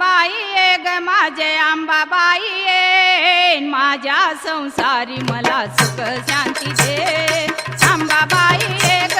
आंबाबाई ग माझे आंबाबाई माझ्या संसारी मला सुख शांती दे. आंबाबाई ग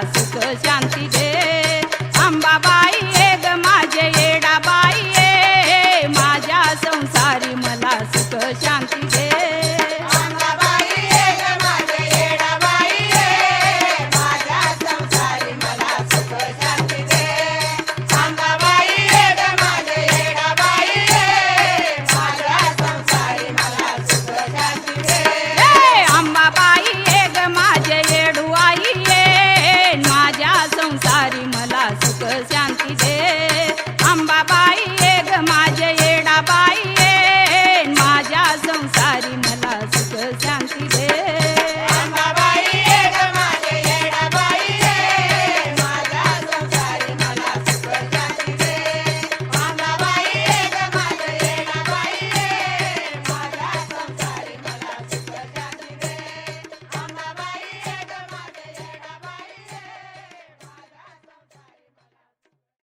सुख शांती दे. अंबाबाई एक माझे येडाबाई माझ्या संसारी मला सुख शांती दे.